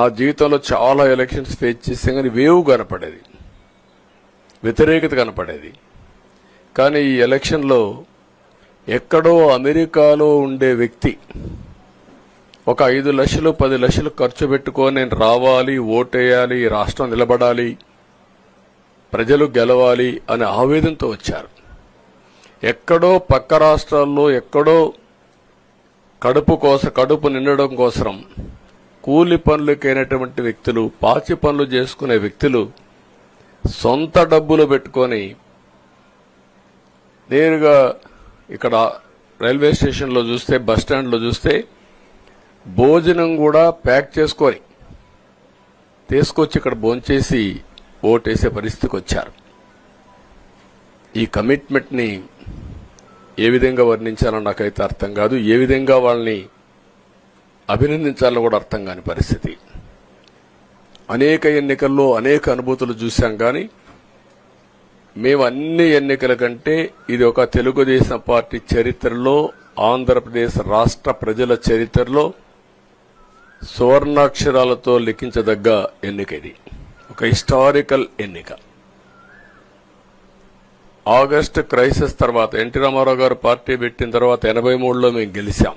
నా జీవితంలో చాలా ఎలక్షన్స్ ఫేస్ చేస్తే కానీ వేవ్ కనపడేది. వ్యతిరేకత కనపడేది. కానీ ఈ ఎలక్షన్లో ఎక్కడో అమెరికాలో ఉండే వ్యక్తి ఒక ఐదు లక్షలు పది లక్షలు ఖర్చు పెట్టుకొని నేను రావాలి ఓటేయాలి ఈ రాష్ట్రం నిలబడాలి ప్రజలు గెలవాలి అనే ఆవేదనతో వచ్చారు. ఎక్కడో పక్క రాష్ట్రాల్లో ఎక్కడో కడుపు కోసం కడుపు నిండడం కోసం కూలి పనులకైనటువంటి వ్యక్తులు పాచి పనులు చేసుకునే వ్యక్తులు సొంత డబ్బులు పెట్టుకొని నేరుగా ఇక్కడ రైల్వే స్టేషన్లో చూస్తే బస్ స్టాండ్లో చూస్తే భోజనం కూడా ప్యాక్ చేసుకొని తీసుకొచ్చి ఇక్కడ భోంచేసి ఓటేసే పరిస్థితికి వచ్చారు. ఈ కమిట్మెంట్ని ఏ విధంగా వర్ణించాలో నాకైతే అర్థం కాదు. ఏ విధంగా వాళ్ళని అభినందించాలో కూడా అర్థం కాని పరిస్థితి. అనేక ఎన్నికల్లో అనేక అనుభూతులు చూశాం కానీ మేము అన్ని ఎన్నికల కంటే ఇది ఒక తెలుగుదేశం పార్టీ చరిత్రలో ఆంధ్రప్రదేశ్ రాష్ట్ర ప్రజల చరిత్రలో సువర్ణాక్షరాలతో లిఖించదగ్గ ఎన్నిక ఇది. ఒక హిస్టారికల్ ఎన్నిక. ఆగస్టు క్రైసిస్ తర్వాత ఎన్టీ రామారావు గారు పార్టీ పెట్టిన తర్వాత ఎనభై మూడులో మేము గెలిచాం.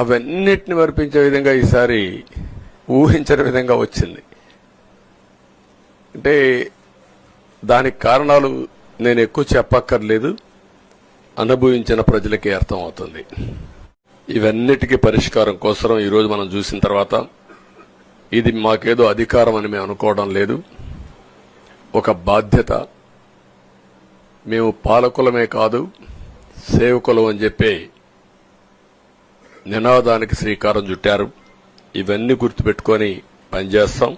అవన్నిటిని వర్పించే విధంగా ఈసారి ఊహించని విధంగా వచ్చింది. అంటే దానికి కారణాలు నేను ఎక్కువ చెప్పక్కర్లేదు. అనుభవించిన ప్రజలకే అర్థమవుతుంది. ఇవన్నిటికీ పరిష్కారం కోసం ఈరోజు మనం చూసిన తర్వాత ఇది మాకేదో అధికారం అని మేము అనుకోవడం లేదు. ఒక బాధ్యత. మేము పాలకులమే కాదు సేవకులం అని చెప్పి నినాదానికి శ్రీకారం చుట్టారు. ఇవన్నీ గుర్తుపెట్టుకొని పనిచేస్తాం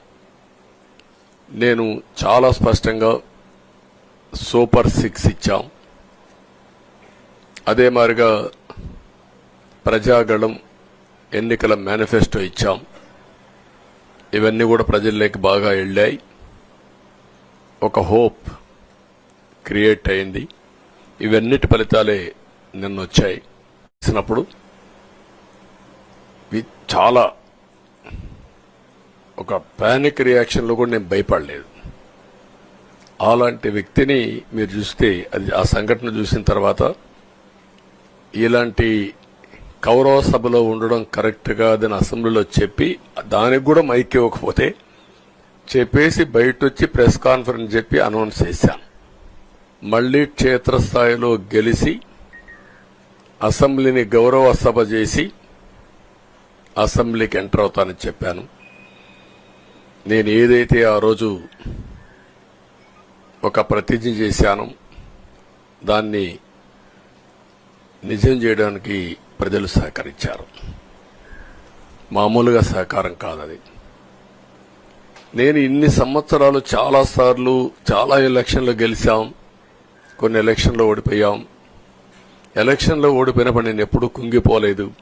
నేను చాలా స్పష్టంగా సూపర్ సిక్స్ ఇచ్చాం. అదే మాదిరిగా ప్రజాగళం ఎన్నికల మేనిఫెస్టో ఇచ్చాం. ఇవన్నీ కూడా ప్రజల్లోకి బాగా వెళ్ళాయి. ఒక హోప్ క్రియేట్ అయింది. ఇవన్నిటి ఫలితాలే నిన్న వచ్చాయి చాలా. ఒక పానిక్ రియాక్షన్లో కూడా నేను భయపడలేదు. అలాంటి వ్యక్తిని మీరు చూస్తే అది ఆ సంఘటన చూసిన తర్వాత ఇలాంటి కౌరవ సభలో ఉండడం కరెక్ట్ కాదని అసెంబ్లీలో చెప్పి దానికి కూడా మైక్ ఇవ్వకపోతే చెప్పేసి బయట వచ్చి ప్రెస్ కాన్ఫరెన్స్ చెప్పి అనౌన్స్ చేశాను. మళ్ళీ క్షేత్రస్థాయిలో గెలిచి అసెంబ్లీని గౌరవ సభ చేసి అసెంబ్లీకి ఎంటర్ అవుతానని చెప్పాను. నేను ఏదైతే ఆ రోజు ఒక ప్రతిజ్ఞ చేశానో దాన్ని నిజం చేయడానికి ప్రజలు సహకరించారు. మామూలుగా సహకారం కాదది. నేను ఇన్ని సంవత్సరాలు చాలా సార్లు చాలా ఎలక్షన్లు గెలిచాం కొన్ని ఎలక్షన్లో ఓడిపోయాం. ఎలక్షన్లో ఓడిపోయినప్పుడు నేను ఎప్పుడూ కుంగిపోలేదు.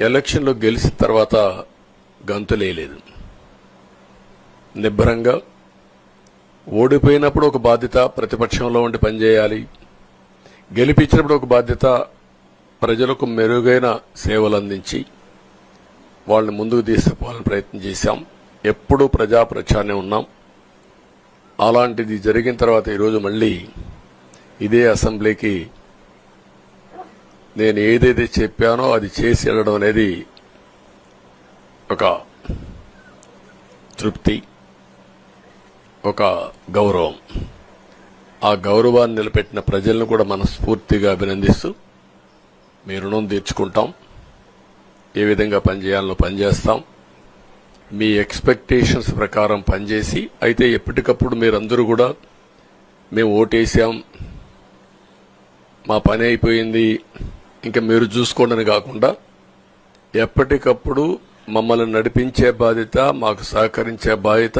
ఎలక్షన్లో గెలిచిన తర్వాత గంతులేయలేదు నిబ్బరంగా ఓడిపోయినప్పుడు ఒక బాధ్యత ప్రతిపక్షంలో ఉండి పనిచేయాలి. గెలిపించినప్పుడు ఒక బాధ్యత ప్రజలకు మెరుగైన సేవలు అందించి వాళ్ళని ముందుకు తీసుకుపోవాలని ప్రయత్నం చేశాం. ఎప్పుడూ ప్రజాప్రచారణే ఉన్నాం. అలాంటిది జరిగిన తర్వాత ఈరోజు మళ్ళీ ఇదే అసెంబ్లీకి నేను ఏదైతే చెప్పానో అది చేసి వెళ్ళడం అనేది ఒక తృప్తి ఒక గౌరవం. ఆ గౌరవాన్ని నిలబెట్టిన ప్రజలను కూడా మనస్ఫూర్తిగా అభినందిస్తూ మీ రుణం తీర్చుకుంటాం. ఏ విధంగా పనిచేయాలో పనిచేస్తాం. మీ ఎక్స్పెక్టేషన్స్ ప్రకారం పనిచేసి అయితే ఎప్పటికప్పుడు మీరందరూ కూడా మేము ఓటేసాం. మా పని అయిపోయింది. ఇంకా మీరు చూసుకోండి కాకుండా ఎప్పటికప్పుడు మమ్మల్ని నడిపించే బాధ్యత మాకు సహకరించే బాధ్యత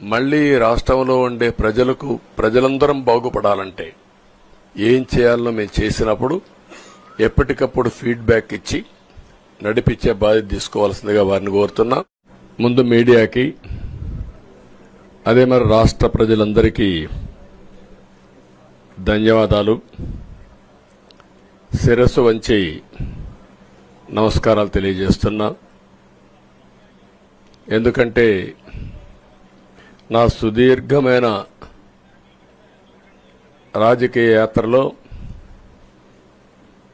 మళ్ళీ రాష్ట్రంలో ఉండే ప్రజలకు ప్రజలందరం బాగుపడాలంటే ఏం చేయాలో మేము చేసినప్పుడు ఎప్పటికప్పుడు ఫీడ్బ్యాక్ ఇచ్చి నడిపించే బాధ్యత తీసుకోవాల్సిందిగా వారిని కోరుతున్నా. ముందు మీడియాకి అదే మరి రాష్ట్ర ప్రజలందరికీ ధన్యవాదాలు. శిరస్సు వంచి నమస్కారాలు తెలియజేస్తున్నా. ఎందుకంటే నా సుదీర్ఘమైన రాజకీయ యాత్రలో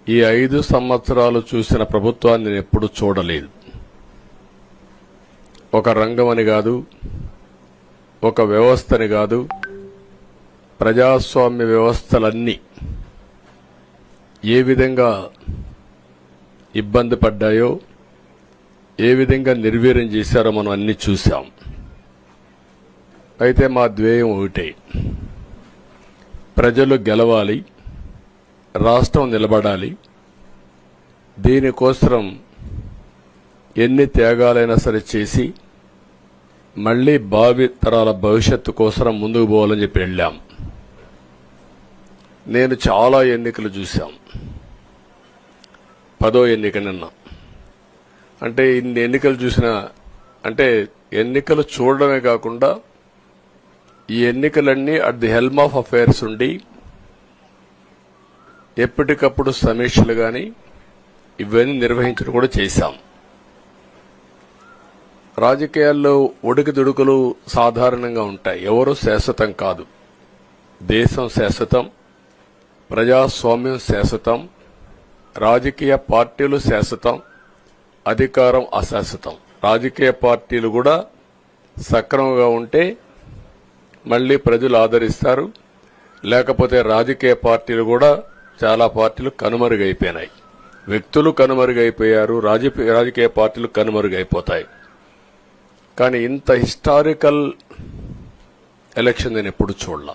ఈ ఐదు సంవత్సరాలు చూసిన ప్రభుత్వాన్ని నేను ఎప్పుడూ చూడలేదు. ఒక రంగం అని కాదు ఒక వ్యవస్థని కాదు ప్రజాస్వామ్య వ్యవస్థలన్నీ ఏ విధంగా ఇబ్బంది పడ్డాయో ఏ విధంగా నిర్వీర్యం చేశారో మనం అన్ని చూశాం. అయితే మా ధ్యేయం ఒకటే. ప్రజలు గెలవాలి రాష్ట్రం నిలబడాలి. దీనికోసం ఎన్ని త్యాగాలైనా సరే చేసి మళ్ళీ భావి తరాల భవిష్యత్తు కోసం ముందుకు పోవాలని చెప్పి వెళ్ళాం. నేను చాలా ఎన్నికలు చూశాం. పదో ఎన్నిక నిన్న. అంటే ఇన్ని ఎన్నికలు చూసిన అంటే ఎన్నికలు చూడడమే కాకుండా ఈ ఎన్నికలన్నీ at the helm of affairs ఉండి ఎప్పటికప్పుడు సమీక్షలు కానీ ఇవన్నీ నిర్వహించడం కూడా చేశాం. రాజకీయాల్లో ఒడికిదుడుకులు సాధారణంగా ఉంటాయి. ఎవరు శాశ్వతం కాదు. దేశం శాశ్వతం. ప్రజాస్వామ్యం శాశ్వతం రాజకీయ పార్టీలు శాశ్వతం అధికారం అశాశ్వతం. రాజకీయ పార్టీలు కూడా సక్రమంగా ఉంటే మళ్ళీ ప్రజలు ఆదరిస్తారు. లేకపోతే రాజకీయ పార్టీలు కూడా చాలా పార్టీలు కనుమరుగైపోయినాయి. వ్యక్తులు కనుమరుగైపోయారు రాజకీయ రాజకీయ పార్టీలు కనుమరుగైపోతాయి. కానీ ఇంత హిస్టారికల్ ఎలక్షన్ నేను ఎప్పుడు చూడలా.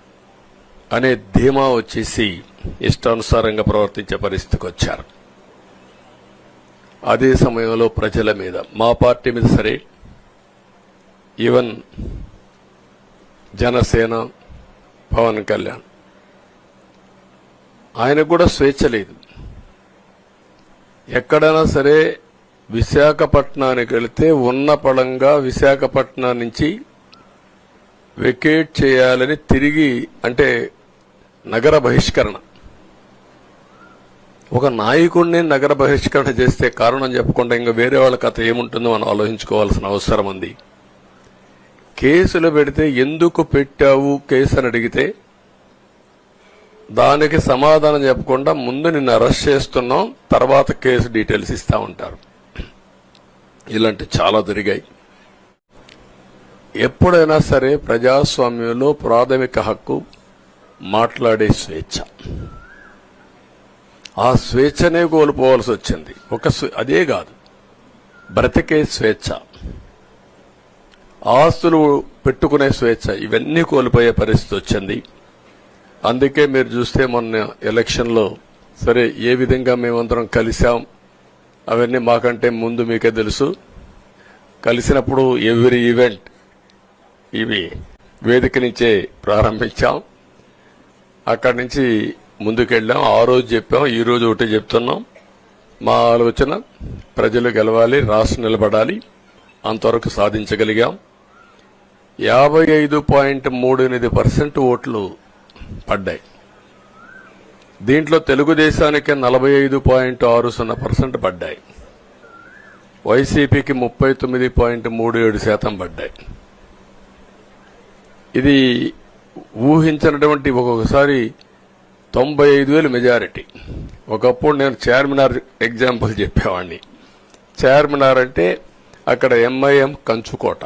అనే ధీమా వచ్చేసి ఇష్టానుసారంగా ప్రవర్తించే పరిస్థితికి వచ్చారు. అదే సమయంలో ప్రజల మీద మా పార్టీ మీద సరే ఈవెన్ జనసేన పవన్ కళ్యాణ్ ఆయనకు కూడా స్వేచ్ఛ లేదు. ఎక్కడైనా సరే విశాఖపట్నానికి వెళితే ఉన్న పడంగా విశాఖపట్నం నుంచి వెకేట్ చేయాలని తిరిగి అంటే నగర బహిష్కరణ. ఒక నాయకుడిని నగర బహిష్కరణ చేస్తే కారణం చెప్పకుండా ఇంకా వేరే వాళ్ళ కథ ఏముంటుందో మనం ఆలోచించుకోవాల్సిన అవసరం ఉంది. కేసులు పెడితే ఎందుకు పెట్టావు కేసు అని అడిగితే దానికి సమాధానం చెప్పకుండా ముందు నిన్ను అరెస్ట్ చేస్తున్నాం తర్వాత కేసు డీటెయిల్స్ ఇస్తా ఉంటారు. ఇలాంటి చాలా జరిగాయి. ఎప్పుడైనా సరే ప్రజాస్వామ్యంలో ప్రాథమిక హక్కు మాట్లాడే స్వేచ్ఛ. ఆ స్వేచ్ఛనే కోల్పోవలసి వచ్చింది. ఒక స్వే- అదే కాదు. బ్రతికే స్వేచ్ఛ. ఆస్తులు పెట్టుకునే స్వేచ్ఛ. ఇవన్నీ కోల్పోయే పరిస్థితి వచ్చింది. అందుకే మీరు చూస్తే మొన్న ఎలక్షన్లో సరే ఏ విధంగా మేమందరం కలిశాం? అవన్నీ మాకంటే ముందు మీకే తెలుసు. కలిసినప్పుడు ఎవ్రీ ఈవెంట్ ఇవి వేదిక నుంచే ప్రారంభించాం. అక్కడి నుంచి ముందుకెళ్ళాం. ఆ రోజు చెప్పాం ఈ రోజు ఒకటి చెప్తున్నాం. మా ఆలోచన ప్రజలు గెలవాలి రాష్ట్రం నిలబడాలి అంతవరకు సాధించగలిగాం. యాభై ఐదు పాయింట్ మూడు ఎనిమిది పర్సెంట్ ఓట్లు పడ్డాయి. దీంట్లో తెలుగుదేశానికి నలభై ఐదు పాయింట్ ఆరు సున్నా పర్సెంట్ పడ్డాయి. వైసీపీకి ముప్పై తొమ్మిది పాయింట్ మూడు ఏడు శాతం పడ్డాయి. ఇది ఊహించినటువంటి ఒక్కొక్కసారి తొంభై ఐదు వేలు మెజారిటీ. ఒకప్పుడు నేను చార్మినార్ ఎగ్జాంపుల్ చెప్పేవాడిని. చార్మినార్ అంటే అక్కడ ఎంఐఎం కంచుకోట.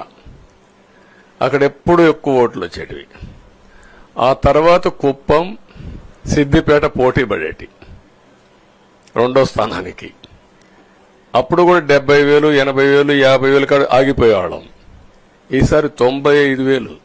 అక్కడ ఎప్పుడు ఎక్కువ ఓట్లు వచ్చేటివి. ఆ తర్వాత కుప్పం సిద్దిపేట పోటీ పడేటి. రెండో స్థానానికి. అప్పుడు కూడా డెబ్బై వేలు ఎనభై వేలు యాభై వేలు కాడ ఆగిపోయేవాళ్ళం. ఈసారి తొంభై ఐదు వేలు.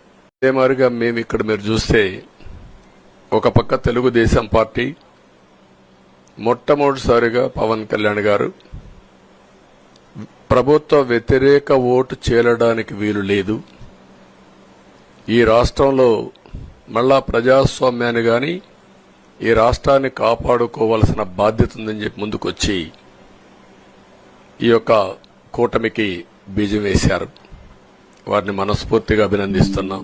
అదే మాదిరిగా మేము ఇక్కడ మీరు చూస్తే ఒక పక్క తెలుగుదేశం పార్టీ మొట్టమొదటిసారిగా పవన్ కళ్యాణ్ గారు ప్రభుత్వ వ్యతిరేక ఓటు చేలడానికి వీలు లేదు. ఈ రాష్ట్రంలో మళ్ళా ప్రజాస్వామ్యాన్ని కానీ ఈ రాష్ట్రాన్ని కాపాడుకోవాల్సిన బాధ్యత ఉందని చెప్పి ముందుకొచ్చి ఈ యొక్క కూటమికి బీజం వేశారు. వారిని మనస్ఫూర్తిగా అభినందిస్తున్నాం.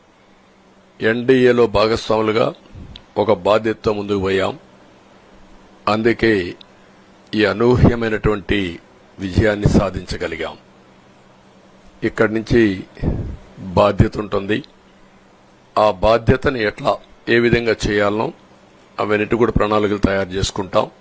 ఎన్డీఏలో భాగస్వాములుగా ఒక బాధ్యతతో ముందుకు పోయాం. అందుకే ఈ అనూహ్యమైనటువంటి విజయాన్ని సాధించగలిగాం. ఇక్కడి నుంచి బాధ్యత ఉంటుంది. ఆ బాధ్యతని ఎట్లా ఏ విధంగా చేయాలనో అవన్నిటి కూడా ప్రణాళికలు తయారు చేసుకుంటాం.